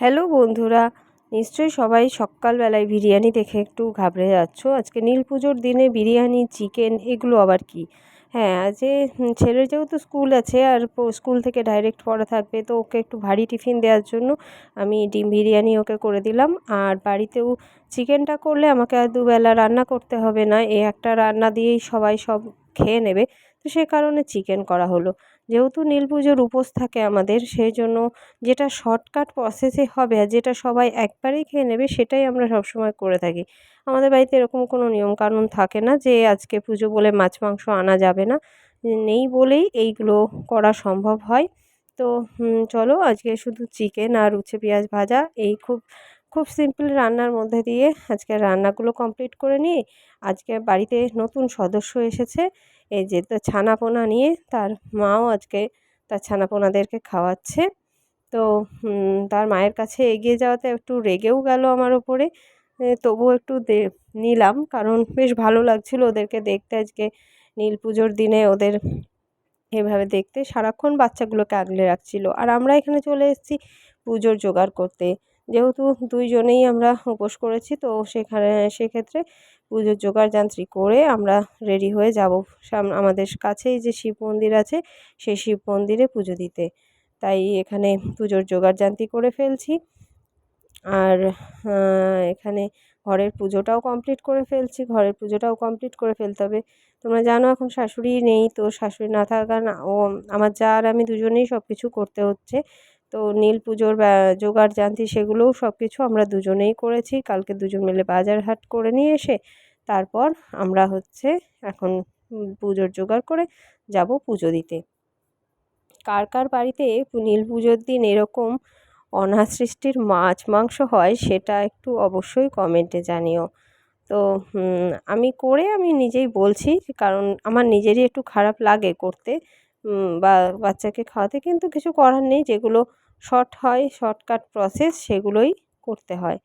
Hello বন্ধুরা, নিশ্চয়ই সবাই সকালবেলায় বিরিয়ানি দেখে একটু ঘাবড়ে যাচ্ছ? আজকে নীল পুজোর দিনে বিরিয়ানি, চিকেন এগুলো আবার কি? হ্যাঁ আজকে ছেলের যেহেতু স্কুল আছে আর স্কুল থেকে ডাইরেক্ট পড়া থাকবে, তো ওকে একটু ভারী টিফিন দেওয়ার জন্য আমি ডিম বিরিয়ানি ওকে করে দিলাম। আর বাড়িতেও চিকেনটা করলে আমাকে আর দুবেলা রান্না করতে হবে না এই একটা রান্না দিয়েই সবাই সব খেয়ে নেবে। তো সে কারণে চিকেন করা হলো। যেহেতু নীল পুজোর উপোস থাকে আমাদের সেই জন্য যেটা শর্টকাট প্রসেসে হবে আর যেটা সবাই একবারেই খেয়ে নেবে, সেটাই আমরা সবসময় করে থাকি। আমাদের বাড়িতে এরকম কোনো নিয়মকানুন থাকে না যে আজকে পুজো বলে মাছ মাংস আনা যাবে না। নেই বলেই এইগুলো করা সম্ভব হয়। তো চলো আজকে শুধু চিকেন আর উচ্ছে পেঁয়াজ ভাজা, এই খুব খুব সিম্পল রান্নার মধ্যে দিয়ে আজকে রান্নাগুলো কমপ্লিট করে নিয়ে আজকে বাড়িতে নতুন সদস্য এসেছে। এই যে তো ছানাপোনা নিয়ে তার মাও আজকে তার ছানাপোনাদেরকে খাওয়াচ্ছে। তো তার মায়ের কাছে এগিয়ে যাওয়াতে একটু রেগেও গেল আমার ওপরে। তবুও একটু দে, নিলাম কারণ বেশ ভালো লাগছিল ওদেরকে দেখতে আজকে। নীল পুজোর দিনে ওদের এভাবে দেখতে সারাক্ষণ বাচ্চাগুলোকে আগলে রাখছিল। আর আমরা এখানে চলে এসেছি পুজোর জোগাড় করতে। যেহেতু দুইজনেই আমরা উপোস করেছি, তো সেখানে, সেক্ষেত্রে পুজোর জোগাড় যান্ত্রী করে আমরা রেডি হয়ে যাব আমাদের কাছেই যে শিব মন্দির আছে, সেই শিব মন্দিরে পুজো দিতে। তাই এখানে পুজোর জোগাড় যান্ত্রী করে ফেলছি। আর এখানে ঘরের পুজোটাও কমপ্লিট করে ফেলছি। ঘরের পুজোটাও কমপ্লিট করে ফেলতে হবে। তোমরা জানো এখন শাশুড়ি নেই, তো শাশুড়ি না থাকা না, ও, আমার যা আর আমি দুজনেই সব কিছু করতে হচ্ছে। তো নীল পুজোর জোগাড় জানতি সেগুলোও সব কিছু আমরা দুজনেই করেছি। কালকে দুজন মিলে বাজার হাট করে নিয়ে এসে তারপর আমরা হচ্ছে এখন পুজোর জোগাড় করে যাব পুজো দিতে। কার কার বাড়িতে নীল পুজোর দিন এরকম অনাথ সৃষ্টির মাছ মাংস হয় সেটা একটু অবশ্যই কমেন্টে জানিও। তো আমি করে আমি নিজেই বলছি কারণ আমার নিজেরই একটু খারাপ লাগে করতে। বা বাচ্চাকে খাওয়াতে কিন্তু কিছু করার নেই। যেগুলো শর্ট হয় শর্টকাট প্রসেস সেগুলোই করতে হয়।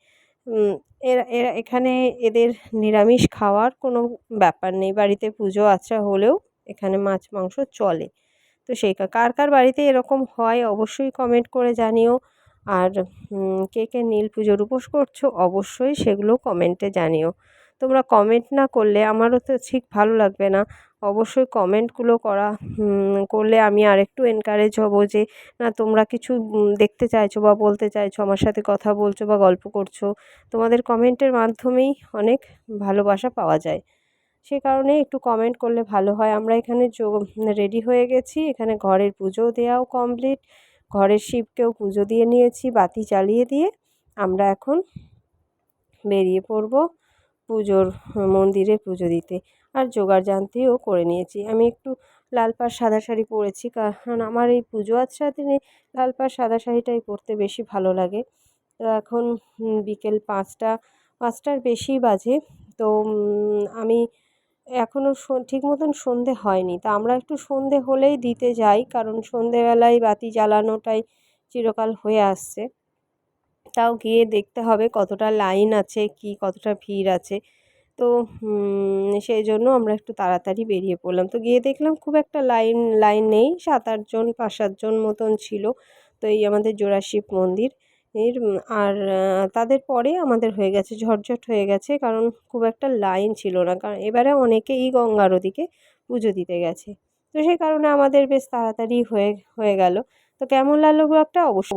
এরা এরা এখানে এদের নিরামিষ খাওয়ার কোনো ব্যাপার নেই। বাড়িতে পুজো আচ্ছা হলেও এখানে মাছ, মাংস চলে। তো সেই কার কার বাড়িতে এরকম হয় অবশ্যই কমেন্ট করে জানিও। আর কে কে নীল পুজোর উপোস করছ অবশ্যই সেগুলো কমেন্টে জানিও। তোমরা কমেন্ট না করলে আমারও তো ঠিক ভালো লাগবে না। অবশ্যই কমেন্টগুলো করা করলে আমি আরেকটু এনকারেজ হব যে, না, তোমরা কিছু দেখতে চাইছো বা বলতে চাইছো, আমার সাথে কথা বলছো বা গল্প করছ, তোমাদের কমেন্টের মাধ্যমেই অনেক ভালোবাসা পাওয়া যায়। সে কারণে একটু কমেন্ট করলে ভালো হয়। আমরা এখানে রেডি হয়ে গেছি। এখানে ঘরের পুজো দেওয়াও কমপ্লিট ঘরের শিবকেও পুজো দিয়ে নিয়েছি, বাতি জ্বালিয়ে দিয়ে। আমরা এখন বেরিয়ে পড়ব। পুজোর মন্দিরে পুজো দিতে। আর জোগাড় জানতিও করে নিয়েছি। আমি একটু লাল পাড় সাদা শাড়ি পরেছি, কারণ আমার এই পুজো আচ্ছা দিনে লাল পাড় সাদা শাড়িটাই পরতে বেশি ভালো লাগে। তো এখন বিকেল পাঁচটা, পাঁচটার বেশি বাজে। তো আমি এখনও ঠিক মতন সন্ধে হয়নি। তা আমরা একটু সন্ধে হলেই দিতে যাই, কারণ সন্ধেবেলায় বাতি জ্বালানোটাই চিরকাল হয়ে আসছে। তাও গিয়ে দেখতে হবে কতটা লাইন আছে, কি কতটা ভিড় আছে। তো সেই জন্য আমরা একটু তাড়াতাড়ি বেরিয়ে পড়লাম। তো গিয়ে দেখলাম খুব একটা লাইন লাইন নেই সাত আটজন পাঁচ সাতজন মতন ছিল। তো এই আমাদের জোড়াশিব মন্দির। এর, আর তাদের পরে আমাদের হয়ে গেছে, ঝটঝট হয়ে গেছে, কারণ খুব একটা লাইন ছিল না। কারণ এবারে অনেকেই গঙ্গার ওদিকে পুজো দিতে গেছে। তো সেই কারণে আমাদের বেশ তাড়াতাড়ি হয়ে হয়ে গেল। তো কেমন লাগল ব্লগটা? অবশ্যই